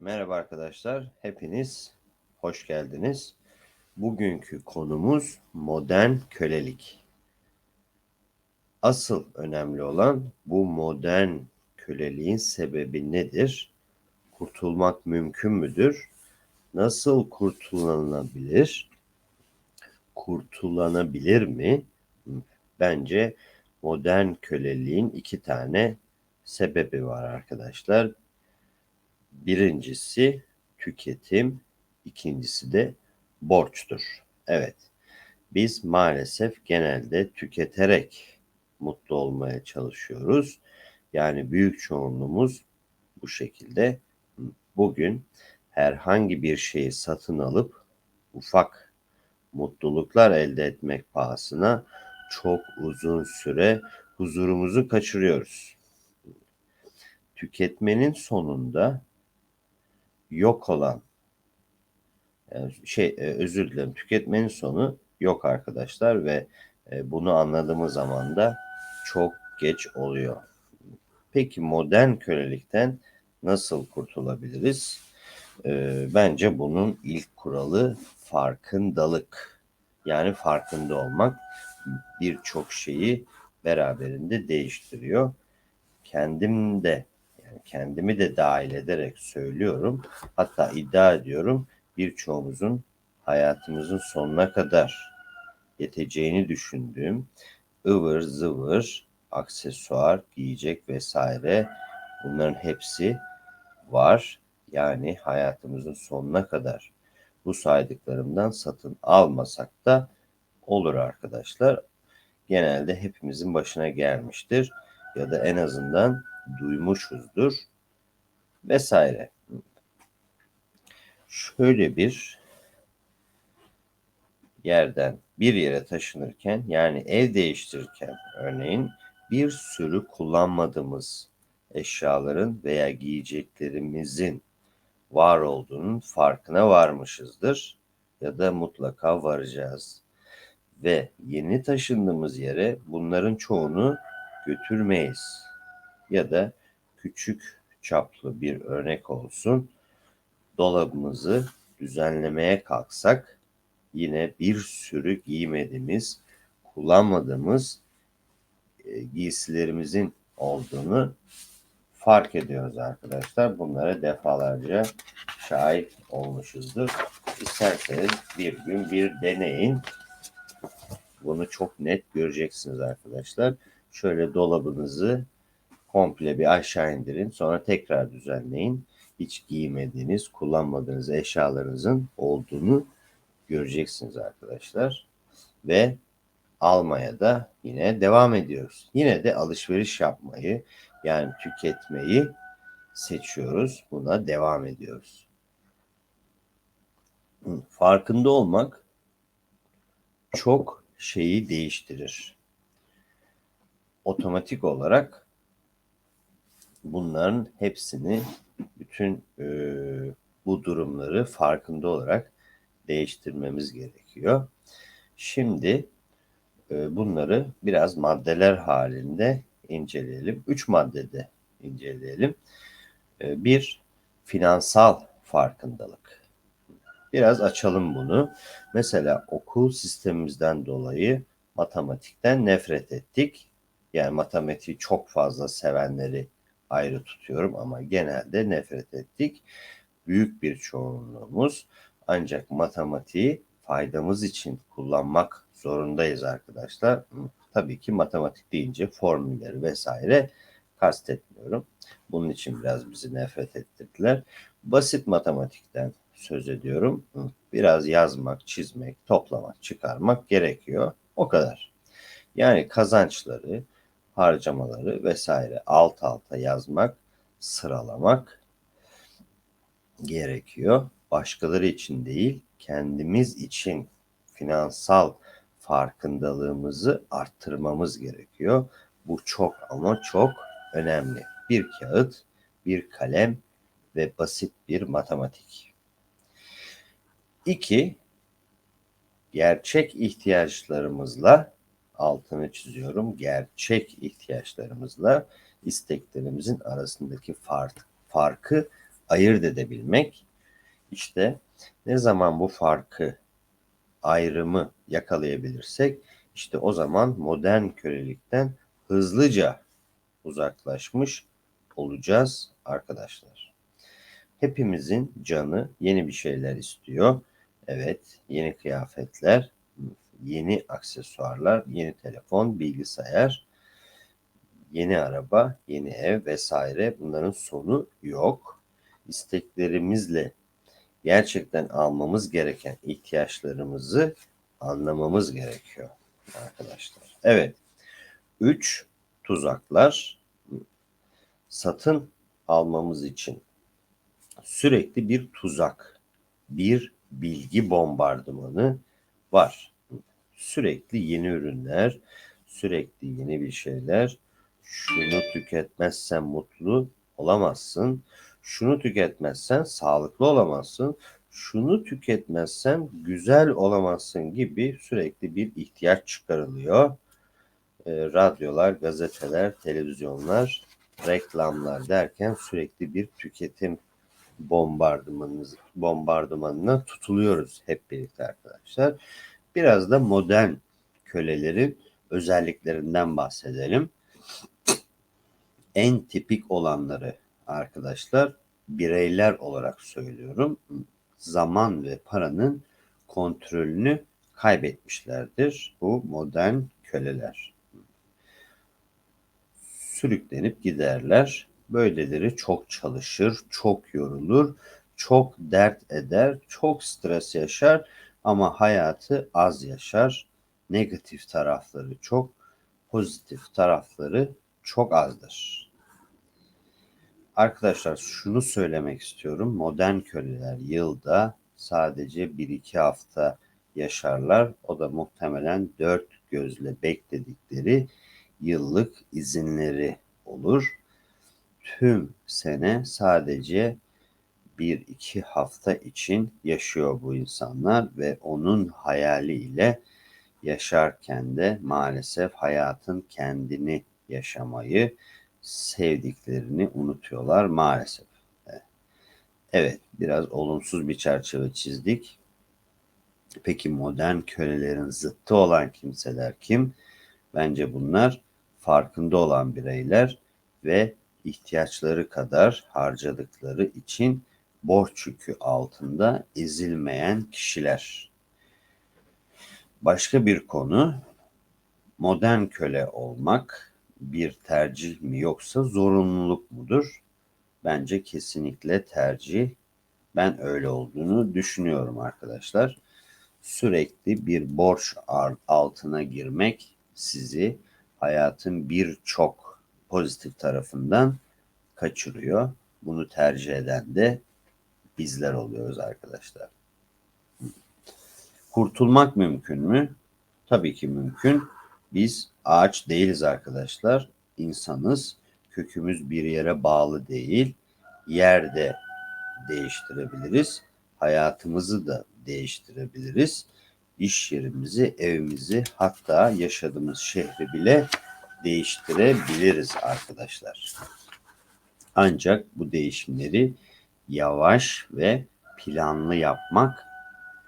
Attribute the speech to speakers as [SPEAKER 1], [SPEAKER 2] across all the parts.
[SPEAKER 1] Merhaba arkadaşlar, hepiniz hoş geldiniz. Bugünkü konumuz modern kölelik. Asıl önemli olan bu modern köleliğin sebebi nedir? Kurtulmak mümkün müdür? Nasıl kurtulanabilir? Kurtulanabilir mi? Bence modern köleliğin iki tane sebebi var arkadaşlar. Birincisi tüketim, ikincisi de borçtur. Evet, biz maalesef genelde tüketerek mutlu olmaya çalışıyoruz. Yani büyük çoğunluğumuz bu şekilde. Bugün herhangi bir şeyi satın alıp ufak mutluluklar elde etmek pahasına çok uzun süre huzurumuzu kaçırıyoruz. Tüketmenin sonunda yok olan yani şey e, özür dilerim tüketmenin sonu yok arkadaşlar ve e, bunu anladığımız zaman da çok geç oluyor. Peki modern kölelikten nasıl kurtulabiliriz? E, bence bunun ilk kuralı farkındalık. Yani farkında olmak birçok şeyi beraberinde değiştiriyor. Kendim de kendimi de dahil ederek söylüyorum. Hatta iddia ediyorum birçoğumuzun hayatımızın sonuna kadar yeteceğini düşündüğüm ıvır zıvır aksesuar, giyecek vesaire bunların hepsi var. Yani hayatımızın sonuna kadar bu saydıklarımdan satın almasak da olur arkadaşlar. Genelde hepimizin başına gelmiştir ya da en azından duymuşuzdur vesaire. Şöyle bir yerden bir yere taşınırken yani ev değiştirirken örneğin bir sürü kullanmadığımız eşyaların veya giyeceklerimizin var olduğunun farkına varmışızdır ya da mutlaka varacağız. Ve yeni taşındığımız yere bunların çoğunu götürmeyiz ya da küçük çaplı bir örnek olsun. Dolabımızı düzenlemeye kalksak yine bir sürü giymediğimiz, kullanmadığımız e, giysilerimizin olduğunu fark ediyoruz arkadaşlar. Bunlara defalarca şahit olmuşuzdur. İsterseniz bir gün bir deneyin. Bunu çok net göreceksiniz arkadaşlar. Şöyle dolabınızı komple bir aşağı indirin. Sonra tekrar düzenleyin. Hiç giymediğiniz, kullanmadığınız eşyalarınızın olduğunu göreceksiniz arkadaşlar. Ve almaya da yine devam ediyoruz. Yine de alışveriş yapmayı yani tüketmeyi seçiyoruz. Buna devam ediyoruz. Farkında olmak çok şeyi değiştirir. Otomatik olarak bunların hepsini bütün e, bu durumları farkında olarak değiştirmemiz gerekiyor. Şimdi e, bunları biraz maddeler halinde inceleyelim. Üç maddede inceleyelim. E, bir, finansal farkındalık. Biraz açalım bunu. Mesela okul sistemimizden dolayı matematikten nefret ettik. Yani matematiği çok fazla sevenleri ayrı tutuyorum ama genelde nefret ettik. Büyük bir çoğunluğumuz ancak matematiği faydamız için kullanmak zorundayız arkadaşlar. Tabii ki matematik deyince formülleri vesaire kastetmiyorum. Bunun için biraz bizi nefret ettirdiler. Basit matematikten söz ediyorum. Biraz yazmak, çizmek, toplamak, çıkarmak gerekiyor. O kadar. Yani kazançları, harcamaları vesaire alt alta yazmak, sıralamak gerekiyor. Başkaları için değil, kendimiz için finansal farkındalığımızı arttırmamız gerekiyor. Bu çok ama çok önemli. Bir kağıt, bir kalem ve basit bir matematik. İki, gerçek ihtiyaçlarımızla altını çiziyorum. Gerçek ihtiyaçlarımızla isteklerimizin arasındaki fark, farkı ayırt edebilmek. İşte ne zaman bu farkı, ayrımı yakalayabilirsek işte o zaman modern kölelikten hızlıca uzaklaşmış olacağız arkadaşlar. Hepimizin canı yeni bir şeyler istiyor. Evet, yeni kıyafetler, yeni aksesuarlar, yeni telefon, bilgisayar, yeni araba, yeni ev vesaire bunların sonu yok. İsteklerimizle gerçekten almamız gereken ihtiyaçlarımızı anlamamız gerekiyor arkadaşlar. Evet. 3 tuzaklar satın almamız için sürekli bir tuzak, bir bilgi bombardımanı var. Sürekli yeni ürünler, sürekli yeni bir şeyler. Şunu tüketmezsen mutlu olamazsın. Şunu tüketmezsen sağlıklı olamazsın. Şunu tüketmezsen güzel olamazsın gibi sürekli bir ihtiyaç çıkarılıyor. E, radyolar, gazeteler, televizyonlar, reklamlar derken sürekli bir tüketim bombardımanına tutuluyoruz hep birlikte arkadaşlar. Biraz da modern kölelerin özelliklerinden bahsedelim. En tipik olanları arkadaşlar bireyler olarak söylüyorum. Zaman ve paranın kontrolünü kaybetmişlerdir bu modern köleler. Sürüklenip giderler. Böyleleri çok çalışır, çok yorulur, çok dert eder, çok stres yaşar ama hayatı az yaşar. Negatif tarafları çok, pozitif tarafları çok azdır. Arkadaşlar şunu söylemek istiyorum. Modern köleler yılda sadece 1-2 hafta yaşarlar. O da muhtemelen dört gözle bekledikleri yıllık izinleri olur. Tüm sene sadece bir iki hafta için yaşıyor bu insanlar ve onun hayaliyle yaşarken de maalesef hayatın kendini yaşamayı, sevdiklerini unutuyorlar maalesef. Evet, biraz olumsuz bir çerçeve çizdik. Peki modern kölelerin zıttı olan kimseler kim? Bence bunlar farkında olan bireyler ve ihtiyaçları kadar harcadıkları için borç yükü altında ezilmeyen kişiler. Başka bir konu modern köle olmak bir tercih mi yoksa zorunluluk mudur? Bence kesinlikle tercih. Ben öyle olduğunu düşünüyorum arkadaşlar. Sürekli bir borç altına girmek sizi hayatın birçok pozitif tarafından kaçırıyor. Bunu tercih eden de bizler oluyoruz arkadaşlar. Kurtulmak mümkün mü? Tabii ki mümkün. Biz ağaç değiliz arkadaşlar. İnsanız. Kökümüz bir yere bağlı değil. Yerde değiştirebiliriz. Hayatımızı da değiştirebiliriz. İş yerimizi, evimizi hatta yaşadığımız şehri bile değiştirebiliriz arkadaşlar. Ancak bu değişimleri yavaş ve planlı yapmak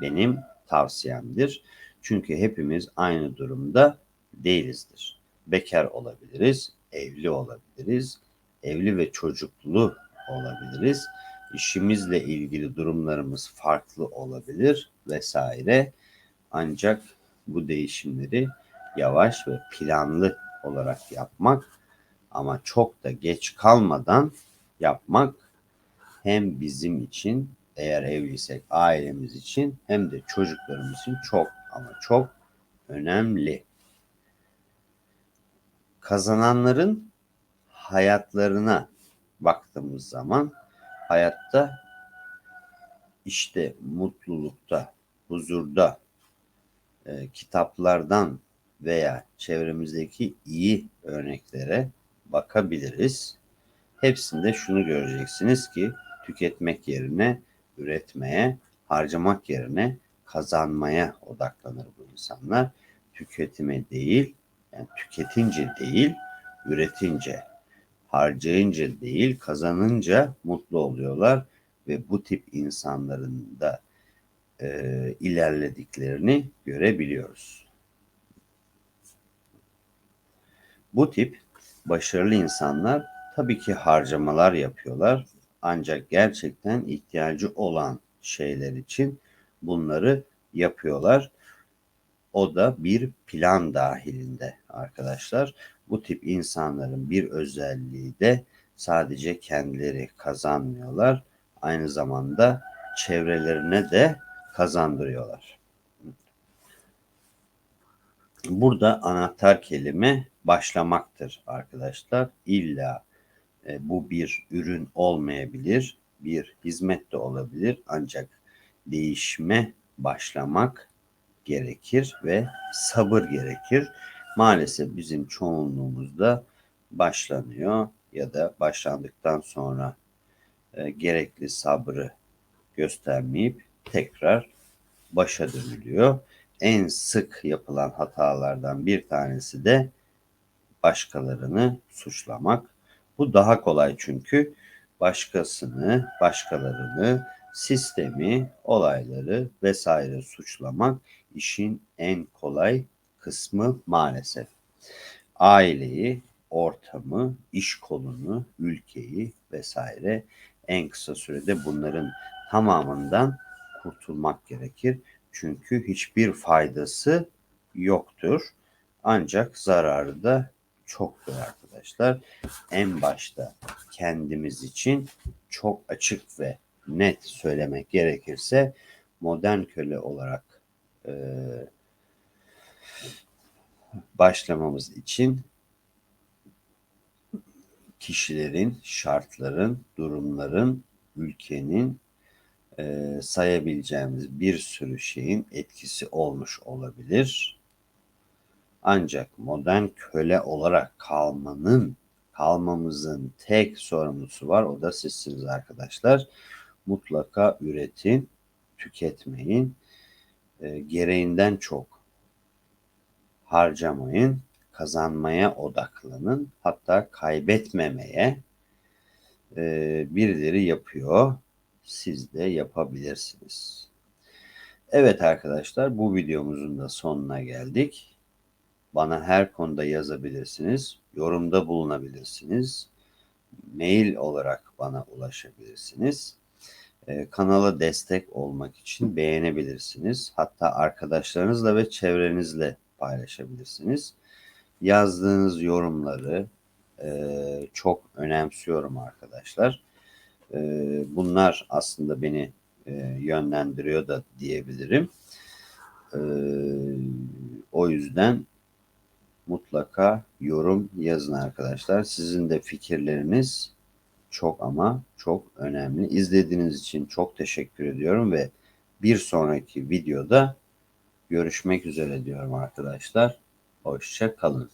[SPEAKER 1] benim tavsiyemdir. Çünkü hepimiz aynı durumda değilizdir. Bekar olabiliriz, evli olabiliriz, evli ve çocuklu olabiliriz. İşimizle ilgili durumlarımız farklı olabilir vesaire. Ancak bu değişimleri yavaş ve planlı olarak yapmak ama çok da geç kalmadan yapmak hem bizim için eğer evliysek ailemiz için hem de çocuklarımız için çok ama çok önemli. Kazananların hayatlarına baktığımız zaman hayatta işte mutlulukta, huzurda, e, kitaplardan veya çevremizdeki iyi örneklere bakabiliriz. Hepsinde şunu göreceksiniz ki tüketmek yerine üretmeye, harcamak yerine kazanmaya odaklanır bu insanlar. Tüketime değil, yani tüketince değil, üretince, harcayınca değil, kazanınca mutlu oluyorlar ve bu tip insanların da e, ilerlediklerini görebiliyoruz. Bu tip başarılı insanlar tabii ki harcamalar yapıyorlar ancak gerçekten ihtiyacı olan şeyler için bunları yapıyorlar. O da bir plan dahilinde arkadaşlar. Bu tip insanların bir özelliği de sadece kendileri kazanmıyorlar. Aynı zamanda çevrelerine de kazandırıyorlar. Burada anahtar kelime başlamaktır arkadaşlar. İlla e, bu bir ürün olmayabilir, bir hizmet de olabilir ancak değişme başlamak gerekir ve sabır gerekir. Maalesef bizim çoğunluğumuzda başlanıyor ya da başlandıktan sonra e, gerekli sabrı göstermeyip tekrar başa dönülüyor. En sık yapılan hatalardan bir tanesi de başkalarını suçlamak. Bu daha kolay çünkü başkasını, başkalarını, sistemi, olayları vesaire suçlamak işin en kolay kısmı maalesef. Aileyi, ortamı, iş kolunu, ülkeyi vesaire en kısa sürede bunların tamamından kurtulmak gerekir. Çünkü hiçbir faydası yoktur. Ancak zararı da çoktur arkadaşlar. En başta kendimiz için çok açık ve net söylemek gerekirse modern köle olarak e, başlamamız için kişilerin, şartların, durumların, ülkenin e, sayabileceğimiz bir sürü şeyin etkisi olmuş olabilir. Ancak modern köle olarak kalmanın, kalmamızın tek sorumlusu var. O da sizsiniz arkadaşlar. Mutlaka üretin, tüketmeyin. E, gereğinden çok harcamayın, kazanmaya odaklanın. Hatta kaybetmemeye e, birileri yapıyor. Siz de yapabilirsiniz. Evet arkadaşlar bu videomuzun da sonuna geldik. Bana her konuda yazabilirsiniz. Yorumda bulunabilirsiniz. Mail olarak bana ulaşabilirsiniz. Ee, kanala destek olmak için beğenebilirsiniz. Hatta arkadaşlarınızla ve çevrenizle paylaşabilirsiniz. Yazdığınız yorumları e, çok önemsiyorum arkadaşlar. E, bunlar aslında beni e, yönlendiriyor da diyebilirim. O yüzden mutlaka yorum yazın arkadaşlar. Sizin de fikirleriniz çok ama çok önemli. İzlediğiniz için çok teşekkür ediyorum ve bir sonraki videoda görüşmek üzere diyorum arkadaşlar. Hoşça kalın.